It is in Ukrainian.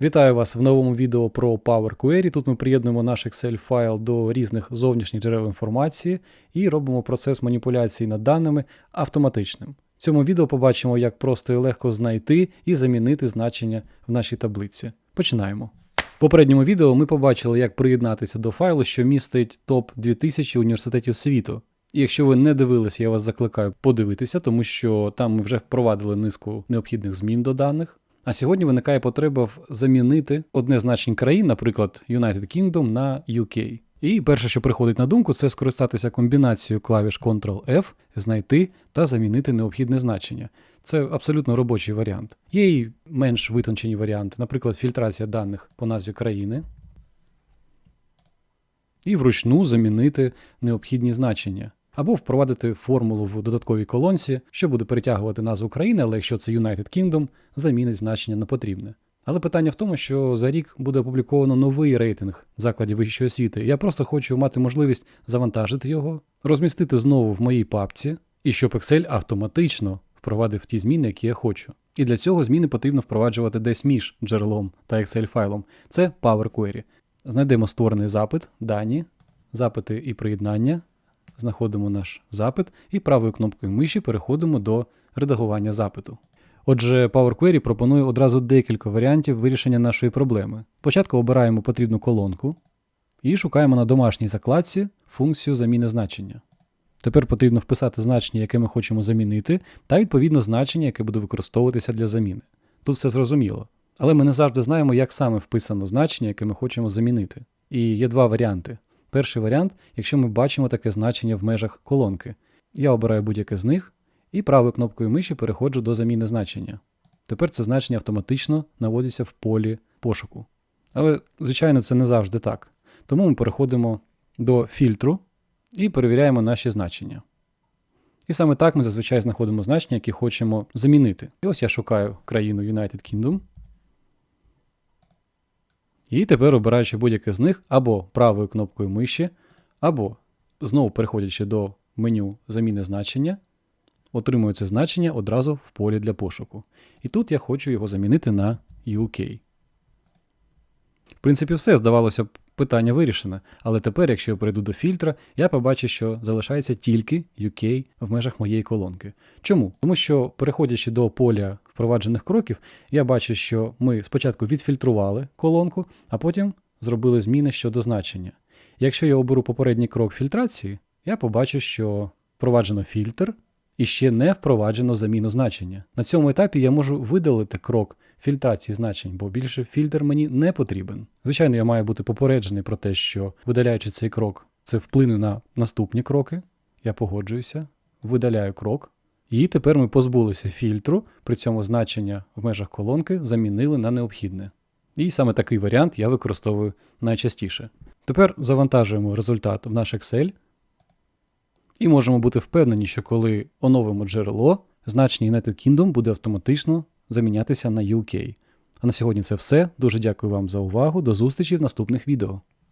Вітаю вас в новому відео про Power Query. Тут ми приєднуємо наш Excel файл до різних зовнішніх джерел інформації і робимо процес маніпуляції над даними автоматичним. В цьому відео побачимо, як просто і легко знайти і замінити значення в нашій таблиці. Починаємо. В попередньому відео ми побачили, як приєднатися до файлу, що містить топ 2000 університетів світу. І якщо ви не дивилися, я вас закликаю подивитися, тому що там ми вже впровадили низку необхідних змін до даних. А сьогодні виникає потреба замінити одне значень країн, наприклад, United Kingdom на UK. І перше, що приходить на думку, це скористатися комбінацією клавіш Ctrl-F, знайти та замінити необхідне значення. Це абсолютно робочий варіант. Є й менш витончені варіанти, наприклад, фільтрація даних по назві країни. І вручну замінити необхідні значення. Або впровадити формулу в додатковій колонці, що буде перетягувати назву країни, але якщо це United Kingdom, замінить значення на потрібне. Але питання в тому, що за рік буде опубліковано новий рейтинг закладів вищої освіти. Я просто хочу мати можливість завантажити його, розмістити знову в моїй папці, і щоб Excel автоматично впровадив ті зміни, які я хочу. І для цього зміни потрібно впроваджувати десь між джерелом та Excel файлом. Це Power Query. Знайдемо створений запит, дані, запити і приєднання. Знаходимо наш запит і правою кнопкою миші переходимо до редагування запиту. Отже, Power Query пропонує одразу декілька варіантів вирішення нашої проблеми. Спочатку обираємо потрібну колонку і шукаємо на домашній закладці функцію заміни значення. Тепер потрібно вписати значення, яке ми хочемо замінити, та відповідно значення, яке буде використовуватися для заміни. Тут все зрозуміло. Але ми не завжди знаємо, як саме вписано значення, яке ми хочемо замінити. І є два варіанти. Перший варіант, якщо ми бачимо таке значення в межах колонки. Я обираю будь-яке з них і правою кнопкою миші переходжу до заміни значення. Тепер це значення автоматично наводиться в полі пошуку. Але, звичайно, це не завжди так. Тому ми переходимо до фільтру і перевіряємо наші значення. І саме так ми зазвичай знаходимо значення, які хочемо замінити. І ось я шукаю країну United Kingdom. І тепер, обираючи будь-яке з них або правою кнопкою миші, або знову переходячи до меню заміни значення, отримую це значення одразу в полі для пошуку. І тут я хочу його замінити на UK. В принципі, все, здавалося б, питання вирішене. Але тепер, якщо я перейду до фільтра, я побачу, що залишається тільки UK в межах моєї колонки. Чому? Тому що, переходячи до поля впроваджених кроків, я бачу, що ми спочатку відфільтрували колонку, а потім зробили зміни щодо значення. Якщо я оберу попередній крок фільтрації, я побачу, що впроваджено фільтр і ще не впроваджено заміну значення. На цьому етапі я можу видалити крок фільтрації значень, бо більше фільтр мені не потрібен. Звичайно, я маю бути попереджений про те, що видаляючи цей крок, це вплине на наступні кроки. Я погоджуюся, видаляю крок. І тепер ми позбулися фільтру, при цьому значення в межах колонки замінили на необхідне. І саме такий варіант я використовую найчастіше. Тепер завантажуємо результат в наш Excel. І можемо бути впевнені, що коли оновимо джерело, значення United Kingdom буде автоматично замінятися на UK. А на сьогодні це все. Дуже дякую вам за увагу. До зустрічі в наступних відео.